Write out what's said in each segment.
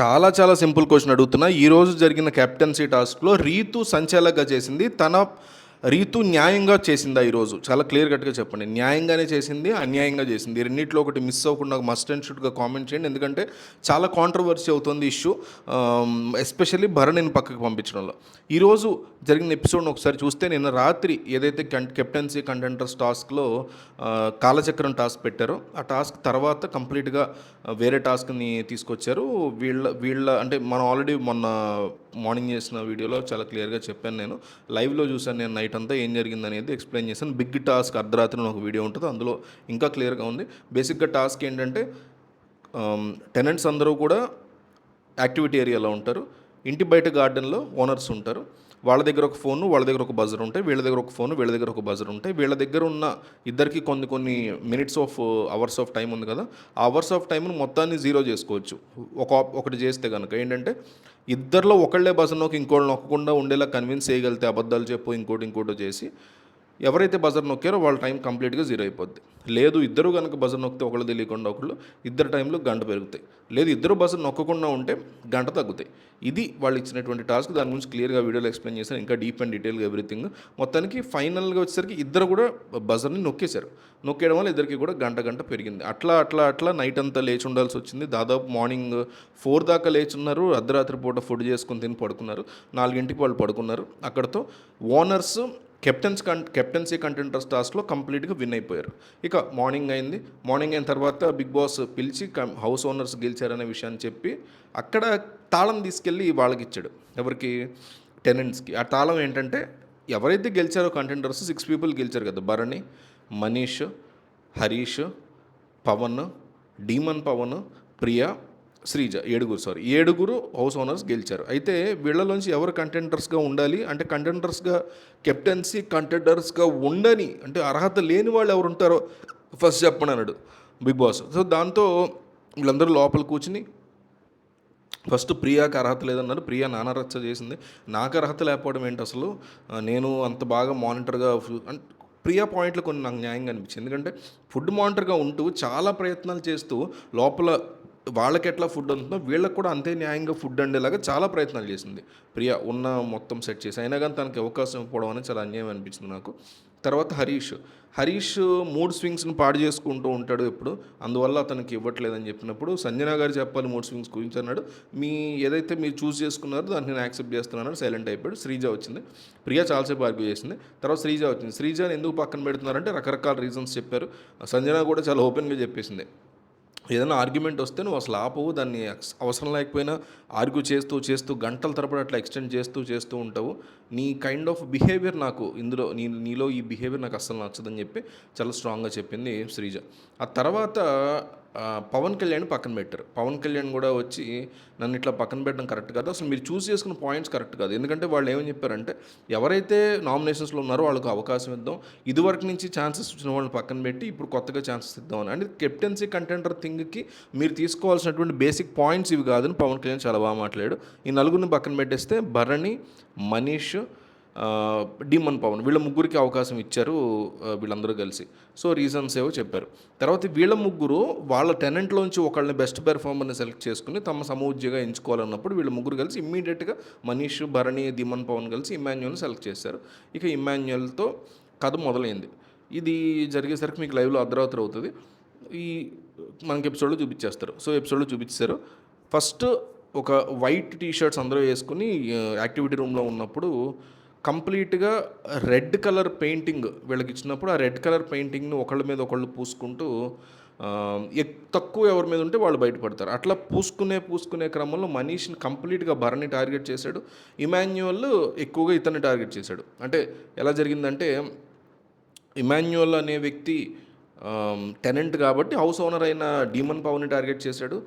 చాలా చాలా simple question అడుగుతున్నా. ఈరోజు జరిగిన కెప్టెన్సీ టాస్క్లో రీతు సంచాలకగా చేసింది. తన రీతు న్యాయంగా చేసిందా ఈరోజు? చాలా క్లియర్ కట్గా చెప్పండి. న్యాయంగానే చేసింది అన్యాయంగా చేసింది. రెండింటిలో ఒకటి మిస్ అవ్వకుండా మస్ట్ అండ్ షుడ్గా కామెంట్ చేయండి. ఎందుకంటే చాలా కాంట్రవర్సీ అవుతుంది ఇష్యూ ఎస్పెషల్లీ భరణిని పక్కకు పంపించడంలో. ఈరోజు జరిగిన ఎపిసోడ్ని ఒకసారి చూస్తే నిన్న రాత్రి ఏదైతే కం కెప్టెన్సీ కంటెంటర్స్ టాస్క్లో కాలచక్రం టాస్క్ పెట్టారో ఆ టాస్క్ తర్వాత కంప్లీట్గా వేరే టాస్క్ని తీసుకొచ్చారు. వీళ్ళ వీళ్ళ అంటే మనం ఆల్రెడీ మొన్న మార్నింగ్ చేసిన వీడియోలో చాలా క్లియర్గా చెప్పాను నేను. లైవ్లో చూశాను నేను నైట్ అంతా ఏం జరిగింది అనేది ఎక్స్ప్లెయిన్ చేశాను. బిగ్ టాస్క్ అర్ధరాత్రి ఒక వీడియో ఉంటుంది. అందులో ఇంకా క్లియర్గా ఉంది. బేసిక్గా టాస్క్ ఏంటంటే టెనెంట్స్ అందరూ కూడా యాక్టివిటీ ఏరియాలో ఉంటారు. ఇంటి బయట గార్డెన్లో ఓనర్స్ ఉంటారు. వాళ్ళ దగ్గర ఒక ఫోన్ వాళ్ళ దగ్గర ఒక బజర్ ఉంటాయి. వీళ్ళ దగ్గర ఒక ఫోన్ వీళ్ళ దగ్గర ఒక బజర్ ఉంటాయి. వీళ్ళ దగ్గర ఉన్న ఇద్దరికి కొన్ని కొన్ని minutes of hours of time ఉంది కదా. ఆ అవర్స్ ఆఫ్ టైంను మొత్తాన్ని జీరో చేసుకోవచ్చు. ఒక ఒకటి చేస్తే కనుక ఏంటంటే ఇద్దరిలో ఒకళ్ళే బస్సు నొక్కి ఇంకోళ్ళు నొక్కకుండా ఉండేలా కన్విన్స్ చేయగలిగితే అబద్ధాలు చెప్పు ఇంకోటి ఇంకోటి చేసి ఎవరైతే బజర్ నొక్కారో వాళ్ళ టైం కంప్లీట్గా జీరో అయిపోద్ది. లేదు ఇద్దరు కనుక బజర్ నొక్కితే ఒకళ్ళు తెలియకుండా ఒకళ్ళు ఇద్దరు టైంలో గంట పెరుగుతాయి. లేదు ఇద్దరు బజర్ నొక్కకుండా ఉంటే గంట తగ్గుతాయి. ఇది వాళ్ళు ఇచ్చినటువంటి టాస్క్ దాని గురించి క్లియర్గా వీడియోలో ఎక్స్ప్లెయిన్ చేశారు. ఇంకా డీప్ అండ్ డీటెయిల్గా ఎవ్రీథింగ్ మొత్తానికి ఫైనల్గా వచ్చేసరికి ఇద్దరు కూడా బజర్ని నొక్కేశారు. నొక్కేయడం వల్ల ఇద్దరికి కూడా గంట గంట పెరిగింది. అట్లా అట్లా అట్లా నైట్ అంతా లేచి ఉండాల్సి వచ్చింది. దాదాపు మార్నింగ్ ఫోర్ దాకా లేచున్నారు. అర్ధరాత్రి పూట ఫుడ్ చేసుకుని తిని పడుకున్నారు. నాలుగింటికి వాళ్ళు పడుకున్నారు. అక్కడతో ఓనర్స్ కెప్టెన్స్ కన్ కెప్టెన్సీ కంటెంటర్స్ టాస్క్లో కంప్లీట్గా విన్ అయిపోయారు. ఇక మార్నింగ్ అయింది. మార్నింగ్ అయిన తర్వాత బిగ్ బాస్ పిలిచి హౌస్ ఓనర్స్ గెలిచారనే విషయాన్ని చెప్పి అక్కడ తాళం తీసుకెళ్ళి వాళ్ళకి ఇచ్చాడు. ఎవరికి? టెనెంట్స్కి. ఆ తాళం ఏంటంటే ఎవరైతే గెలిచారో కంటెంటర్స్ సిక్స్ పీపుల్ గెలిచారు కదా భరణి మనీష్ హరీష్ పవన్ డీమన్ పవన్ ప్రియా శ్రీజ ఏడుగురు సారీ ఏడుగురు హౌస్ ఓనర్స్ గెలిచారు. అయితే వీళ్ళలోంచి ఎవరు కంటెండర్స్గా ఉండాలి? అంటే కంటెండర్స్గా కెప్టెన్సీ కంటెండర్స్గా ఉండని అంటే అర్హత లేని వాళ్ళు ఎవరు ఉంటారో ఫస్ట్ చెప్పండి అన్నాడు బిగ్ బాస్. సో దాంతో వీళ్ళందరూ లోపల కూర్చుని ఫస్ట్ ప్రియాకి అర్హత లేదన్నారు. ప్రియా నానారచ్చ చేసింది. నాకు అర్హత లేకపోవడం ఏంటి అసలు? నేను అంత బాగా మానిటర్గా ప్రియా పాయింట్లు కొన్ని నాకు న్యాయంగా అనిపించింది. ఎందుకంటే ఫుడ్ మానిటర్గా ఉంటూ చాలా ప్రయత్నాలు చేస్తూ లోపల వాళ్ళకి ఎట్లా ఫుడ్ అందుతుందో వీళ్ళకి కూడా అంతే న్యాయంగా ఫుడ్ అండేలాగా చాలా ప్రయత్నాలు చేసింది. ప్రియా ఉన్న మొత్తం సెట్ చేసి అయినా కానీ తనకి అవకాశం ఇవ్వడం అనేది చాలా అన్యాయం అనిపించింది నాకు. తర్వాత హరీష్. హరీష్ మూడు స్వింగ్స్ని పాడు చేసుకుంటూ ఉంటాడు ఎప్పుడు. అందువల్ల అతనికి ఇవ్వట్లేదని చెప్పినప్పుడు సంజన గారు చెప్పాలి మూడు స్వింగ్స్ గురించి అన్నాడు. మీ ఏదైతే మీరు చూస్ చేసుకున్నారో దాన్ని నేను యాక్సెప్ట్ చేస్తున్నాను సైలెంట్ అయిపోయాడు. శ్రీజ వచ్చింది. ప్రియా చాలాసేపు ఆర్గ్యూ చేసింది. తర్వాత శ్రీజ వచ్చింది. శ్రీజని ఎందుకు పక్కన పెడుతున్నారంటే రకరకాల రీజన్స్ చెప్పారు. సంజన కూడా చాలా ఓపెన్గా చెప్పేసింది. ఏదైనా ఆర్గ్యుమెంట్ వస్తే నువ్వు అసలు ఆపవు దాన్ని అవసరం లేకపోయినా ఆర్గ్యూ చేస్తూ చేస్తూ గంటల తరబడి అట్లా ఎక్స్టెండ్ చేస్తూ చేస్తూ ఉంటావు. నీ కైండ్ ఆఫ్ బిహేవియర్ నాకు ఇందులో నీ నీలో ఈ బిహేవియర్ నాకు అస్సలు నచ్చదని చెప్పి చాలా స్ట్రాంగ్గా చెప్పింది శ్రీజ. ఆ తర్వాత పవన్ కళ్యాణ్ పక్కన పెట్టారు. పవన్ కళ్యాణ్ కూడా వచ్చి నన్ను ఇట్లా పక్కన పెట్టడం కరెక్ట్ కాదు. అసలు మీరు చూస్ చేసుకున్న పాయింట్స్ కరెక్ట్ కాదు. ఎందుకంటే వాళ్ళు ఏమని చెప్పారంటే ఎవరైతే నామినేషన్స్లో ఉన్నారో వాళ్ళకి అవకాశం ఇద్దాం. ఇదివరకు నుంచి ఛాన్సెస్ వచ్చిన వాళ్ళని పక్కన పెట్టి ఇప్పుడు కొత్తగా ఛాన్సెస్ ఇద్దామని అంటే కెప్టెన్సీ కంటెండర్ థింగ్కి మీరు తీసుకోవాల్సినటువంటి బేసిక్ పాయింట్స్ ఇవి కాదని పవన్ కళ్యాణ్ చాలా బాగా మాట్లాడాడు. ఈ నలుగురిని పక్కన పెట్టేస్తే భరణి మనీష్ డిమన్ పవన్ వీళ్ళ ముగ్గురికి అవకాశం ఇచ్చారు వీళ్ళందరూ కలిసి. సో రీజన్స్ ఏవో చెప్పారు. తర్వాత వీళ్ళ ముగ్గురు వాళ్ళ టెనెంట్లోంచి ఒకళ్ళని బెస్ట్ పెర్ఫార్మర్ని సెలెక్ట్ చేసుకుని తమ సమూజ్యగా ఎంచుకోవాలన్నప్పుడు వీళ్ళ ముగ్గురు కలిసి ఇమ్మీడియట్గా మనీష్ భరణి దిమన్ పవన్ కలిసి ఇమాన్యువల్ని సెలెక్ట్ చేశారు. ఇక ఇమాన్యుయల్తో కథ మొదలైంది. ఇది జరిగేసరికి మీకు లైవ్లో అర్ధరాత్రి అవుతుంది. ఈ మనకి ఎపిసోడ్లో చూపించేస్తారు. సో ఎపిసోడ్లో చూపించారు. ఫస్ట్ ఒక వైట్ టీ షర్ట్స్ అందరూ వేసుకుని యాక్టివిటీ రూమ్లో ఉన్నప్పుడు కంప్లీట్గా రెడ్ కలర్ పెయింటింగ్ వీళ్ళకి ఇచ్చినప్పుడు ఆ రెడ్ కలర్ పెయింటింగ్ను ఒకళ్ళ మీద ఒకళ్ళు పూసుకుంటూ తక్కువ ఎవరి మీద ఉంటే వాళ్ళు బయటపడతారు. అట్లా పూసుకునే పూసుకునే క్రమంలో మనీష్ని కంప్లీట్గా భరణి టార్గెట్ చేశాడు. ఇమాన్యువల్ ఎక్కువగా ఇతన్ని టార్గెట్ చేశాడు. అంటే ఎలా జరిగిందంటే ఇమాన్యువల్ అనే వ్యక్తి టెనెంట్ కాబట్టి హౌస్ ఓనర్ అయిన డీమన్ పవన్ని టార్గెట్ చేశాడు.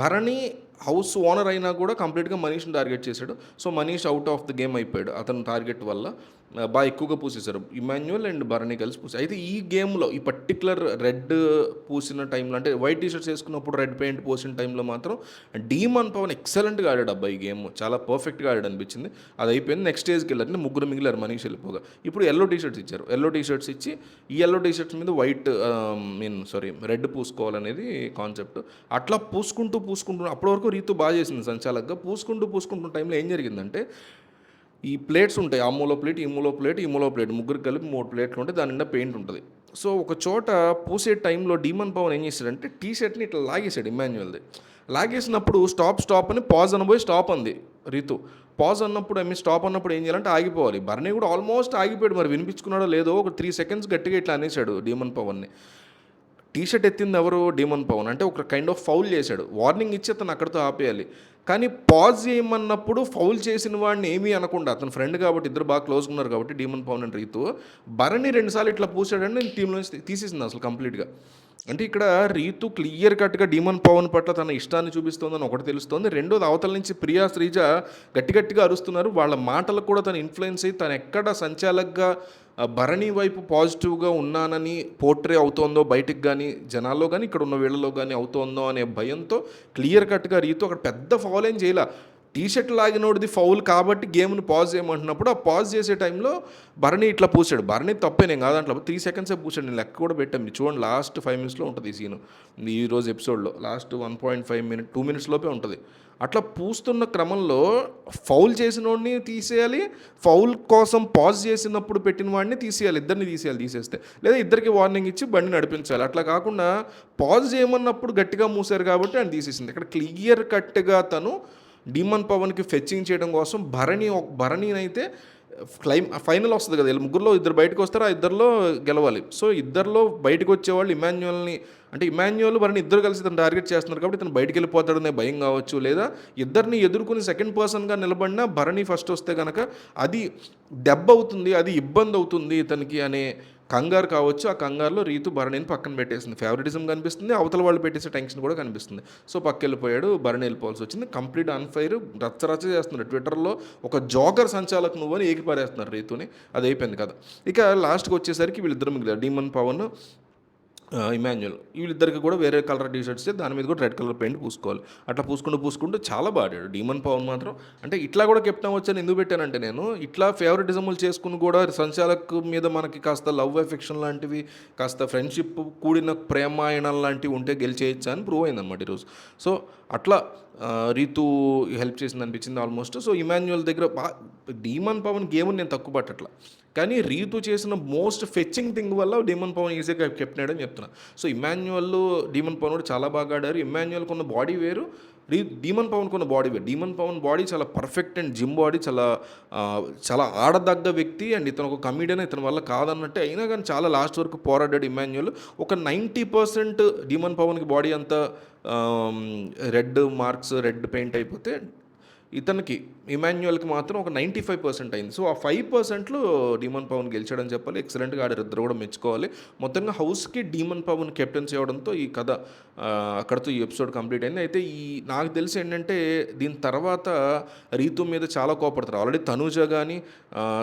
భరణి హౌస్ ఓనర్ అయినా కూడా కంప్లీట్గా మనీష్ని టార్గెట్ చేశాడు. So Manish out of the game అయిపోయాడు అతను టార్గెట్ వల్ల. బాగా ఎక్కువగా పూసేశారు. ఇమాన్యువల్ అండ్ భరణి కలిసి పూసి అయితే ఈ గేమ్లో ఈ పర్టికులర్ రెడ్ పూసిన టైంలో అంటే వైట్ టీషర్ట్స్ వేసుకున్నప్పుడు రెడ్ పెయింట్ పూసిన టైంలో మాత్రం డీమన్ పవన్ ఎక్సలెంట్గా ఆడాడు అబ్బాయి ఈ గేమ్. చాలా పర్ఫెక్ట్గా ఆడాడు అనిపించింది. అది అయిపోయింది. నెక్స్ట్ స్టేజ్కి వెళ్ళారంటే ముగ్గురు మిగిలారు మనీష్ వెళ్ళిపోగా. ఇప్పుడు ఎల్లో టీషర్ట్స్ ఇచ్చారు. ఎల్లో టీ షర్ట్స్ ఇచ్చి ఈ ఎల్లో టీషర్ట్స్ మీద వైట్ మీన్ సారీ రెడ్ పూసుకోవాలనేది కాన్సెప్ట్ అట్లా పూసుకుంటూ పూసుకుంటూ అప్పటి వరకు రీతు బాగా చేసింది సంచాలకగా. పూసుకుంటూ పూసుకుంటున్న టైంలో ఏం జరిగిందంటే ఈ ప్లేట్స్ ఉంటాయి. ఆ మూలో ప్లేట్ ఈ మూలో ప్లేట్ ఈ మూలో ప్లేట్. ముగ్గురు కలిపి మూడు ప్లేట్లు ఉంటాయి. దాని నిండా పెయింట్ ఉంటుంది. సో ఒక చోట పూసే టైంలో డీమన్ పవన్ ఏం చేశాడంటే టీ షర్ట్ని ఇట్లా లాగేశాడు ఇమాన్యువల్ది లాగేసినప్పుడు స్టాప్ స్టాప్ అని పాజ్ అనబోయి స్టాప్ అంది రీతు. పాజ్ అన్నప్పుడు ఐ మీన్ స్టాప్ అన్నప్పుడు ఏం చేయాలంటే ఆగిపోవాలి. భరణి కూడా ఆల్మోస్ట్ ఆగిపోయాడు. మరి వినిపించుకున్నాడో లేదో ఒక త్రీ సెకండ్స్ గట్టిగా ఇట్లా అనేసాడు డీమన్ పవన్ని. టీషర్ట్ ఎత్తింది ఎవరు డీమన్ పవన్ అంటే ఒక కైండ్ ఆఫ్ ఫౌల్ చేశాడు. వార్నింగ్ ఇచ్చి అతను అక్కడితో ఆపేయాలి. కానీ పాజ్ చేయమన్నప్పుడు ఫౌల్ చేసిన వాడిని ఏమీ అనకుండా అతను ఫ్రెండ్ కాబట్టి ఇద్దరు బాగా క్లోజ్గా ఉన్నారు కాబట్టి డీమన్ పవన్ అండ్ రీతు భరణి రెండుసార్లు ఇట్లా పూసాడని నేను టీంలో తీసేసింది అసలు కంప్లీట్గా అంటే ఇక్కడ రీతు క్లియర్ కట్గా డీమన్ పవన్ పట్ల తన ఇష్టాన్ని చూపిస్తోందని ఒకటి తెలుస్తోంది. రెండోది అవతల నుంచి ప్రియా శ్రీజ గట్టి గట్టిగా అరుస్తున్నారు. వాళ్ళ మాటలకు కూడా తను ఇన్ఫ్లుయెన్స్ అయ్యి తను ఎక్కడ సంచాలకగా భరణి వైపు పాజిటివ్గా ఉన్నానని పోర్ట్రే అవుతోందో బయటికి కానీ జనాల్లో కానీ ఇక్కడ ఉన్న వీళ్ళలో కానీ అవుతోందో అనే భయంతో క్లియర్ కట్గా రీతు అక్కడ పెద్ద ఫాలో ఏం చేయలే. టీ షర్ట్ లాగినోడిది ఫౌల్ కాబట్టి గేమ్ని పాజ్ చేయమంటున్నప్పుడు ఆ పాజ్ చేసే టైంలో భరణి ఇట్లా పూసాడు. భరణి తప్పే నేను కాదంట్లో త్రీ సెకండ్సే పూసాడు. నేను లెక్క కూడా పెట్టాను. మీరు చూడండి లాస్ట్ ఫైవ్ మినిట్స్లో ఉంటుంది ఈ సీన్ ఈ రోజు ఎపిసోడ్లో last one point five minute two minutes లోపే ఉంటుంది. అట్లా పూస్తున్న క్రమంలో ఫౌల్ చేసిన వాడిని తీసేయాలి. ఫౌల్ కోసం పాజ్ చేసినప్పుడు పెట్టిన వాడిని తీసేయాలి. ఇద్దరిని తీసేయాలి తీసేస్తే. లేదా ఇద్దరికి వార్నింగ్ ఇచ్చి బండి నడిపించాలి. అట్లా కాకుండా పాజ్ చేయమన్నప్పుడు గట్టిగా మూసారు కాబట్టి ఆయన తీసేసింది. ఇక్కడ క్లియర్ కట్గా తను డిమన్ పవన్కి ఫెచ్చింగ్ చేయడం కోసం భరణి ఒక భరణినైతే క్లైమ్ ఫైనల్ వస్తుంది కదా. వీళ్ళు ముగ్గురులో ఇద్దరు బయటకు వస్తారు ఆ ఇద్దరిలో గెలవాలి. సో ఇద్దరిలో బయటకు వచ్చేవాళ్ళు ఇమాన్యువల్ని అంటే ఇమాన్యువల్ భరణి ఇద్దరు కలిసి తను టార్గెట్ చేస్తున్నారు కాబట్టి ఇతను బయటికి వెళ్ళిపోతాడనే భయం కావచ్చు. లేదా ఇద్దరిని ఎదుర్కొని సెకండ్ పర్సన్గా నిలబడినా భరణి ఫస్ట్ వస్తే కనుక అది దెబ్బ అవుతుంది అది ఇబ్బంది అవుతుంది ఇతనికి అనే కంగారు కావచ్చు. ఆ కంగారులో రీతు భరణిని పక్కన పెట్టేసింది. ఫేవరెటిజం కనిపిస్తుంది అవతల వాళ్ళు పెట్టేసే టెన్షన్ కూడా కనిపిస్తుంది. సో పక్క వెళ్ళిపోయాడు భరణి వెళ్ళిపోవాల్సి వచ్చింది. కంప్లీట్ అన్ఫైర్ రచ్చరచ్చ చేస్తున్నారు ట్విట్టర్లో ఒక జోకర్ సంచాలక్ నువ్వు అని ఏకిపారేస్తున్నారు రీతుని. అది అయిపోయింది కదా ఇక లాస్ట్కి వచ్చేసరికి వీళ్ళిద్దరు మిగిలారు. డీమన్ పవన్ ఇమాన్యువల్ వీళ్ళిద్దరికి కూడా వేరే కలర్ టీషర్ట్స్ దాని మీద కూడా రెడ్ కలర్ పెయింట్ పూసుకోవాలి. అట్లా పూసుకుంటూ పూసుకుంటూ చాలా బాడాడు డీమన్ పవన్ మాత్రం. అంటే ఇట్లా కూడా కెప్టెన్ వచ్చాను ఎందుకు పెట్టానంటే నేను ఇట్లా ఫేవరెటిజములు చేసుకుని కూడా సంచాలక్ మీద మనకి కాస్త లవ్ ఎఫెక్షన్ లాంటివి కాస్త ఫ్రెండ్షిప్ కూడిన ప్రేమాయణం లాంటివి ఉంటే గెలిచేయచ్చా అని ప్రూవ్ అయిందన్నమాట ఈరోజు. సో అట్లా రీతు హెల్ప్ చేసింది అనిపించింది ఆల్మోస్ట్ సో ఇమాన్యువల్ దగ్గర బా డీమన్ పవన్ గేమ్ నేను తక్కువ పట్టట్లా. కానీ రీతు చేసిన మోస్ట్ ఫెచ్చింగ్ థింగ్ వల్ల డీమన్ పవన్ ఈజీగా కెప్టెన్ అని చెప్తున్నా. సో ఇమాన్యువల్ డీమన్ పవన్ కూడా చాలా బాగా ఆడారు. ఇమాన్యువల్కి ఉన్న బాడీ వేరు రీ డీమన్ పవన్ కొన్న బాడీ వేరు. డీమన్ పవన్ బాడీ చాలా పర్ఫెక్ట్ అండ్ జిమ్ బాడీ చాలా చాలా ఆడదగ్గ వ్యక్తి అండ్ ఇతను ఒక కమిడియన్ ఇతని వల్ల కాదన్నట్టే అయినా కానీ చాలా లాస్ట్ వరకు పోరాడాడు ఇమాన్యువల్ ఒక నైంటీ పర్సెంట్ డీమన్ పవన్కి బాడీ అంతా రెడ్ మార్క్స్ రెడ్ పెయింట్ అయిపోతే ఇతనికి ఇమాన్యువల్కి మాత్రం ఒక నైంటీ ఫైవ్ పర్సెంట్ అయింది. సో ఆ ఫైవ్ పర్సెంట్లో డీమన్ పవన్ గెలిచాడని చెప్పాలి. ఎక్సలెంట్గా ఆడారు ఇద్దరు కూడా మెచ్చుకోవాలి. మొత్తంగా హౌస్కి డీమన్ పవన్ కెప్టెన్సీ చేయడంతో ఈ కథ అక్కడితో ఈ ఎపిసోడ్ కంప్లీట్ అయింది. అయితే ఈ నాకు తెలిసి ఏంటంటే దీని తర్వాత రీతు మీద చాలా కోపడతారు. ఆల్రెడీ తనూజ కానీ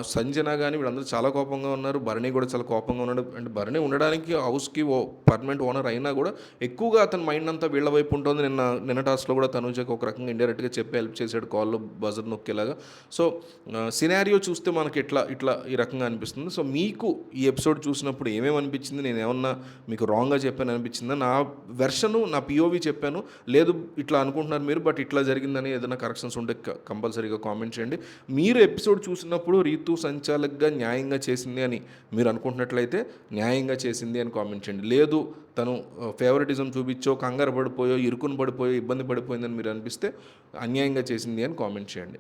సంజన కానీ వీళ్ళందరూ చాలా కోపంగా ఉన్నారు. భరణి కూడా చాలా కోపంగా ఉన్నాడు. అండ్ భరణి ఉండడానికి హౌస్కి ఓ పర్మనెంట్ ఓనర్ అయినా కూడా ఎక్కువగా అతని మైండ్ అంతా వీళ్ళ వైపు ఉంటుంది. నిన్న నిన్న టాస్క్లో కూడా తనూజకి ఒక రకంగా ఇండైరెక్ట్గా చెప్పి హెల్ప్ చేశాడు కాల్లో బజర్ నొక్కేలాగా. సో సినారియో చూస్తే మనకి ఇట్లా ఇట్లా ఈ రకంగా అనిపిస్తుంది. సో మీకు ఈ ఎపిసోడ్ చూసినప్పుడు ఏమేమి అనిపించింది? నేను ఏమన్నా మీకు రాంగ్గా చెప్పాను అనిపించిందా? నా వెర్షను నా పిఓవి చెప్పాను. లేదు ఇట్లా అనుకుంటున్నారు మీరు బట్ ఇట్లా జరిగిందని ఏదైనా కరెక్షన్స్ ఉంటే కంపల్సరీగా కామెంట్ చేయండి. మీరు ఎపిసోడ్ చూసినప్పుడు రీతు సంచాలక్గా న్యాయంగా చేసింది అని మీరు అనుకుంటున్నట్లయితే న్యాయంగా చేసింది అని కామెంట్ చేయండి. లేదు తను ఫేవరెటిజం చూపించో కంగారు పడిపోయో ఇరుకుని పడిపోయో ఇబ్బంది పడిపోయిందని మీరు అనిపిస్తే అన్యాయంగా చేసింది అని కామెంట్ చేయండి.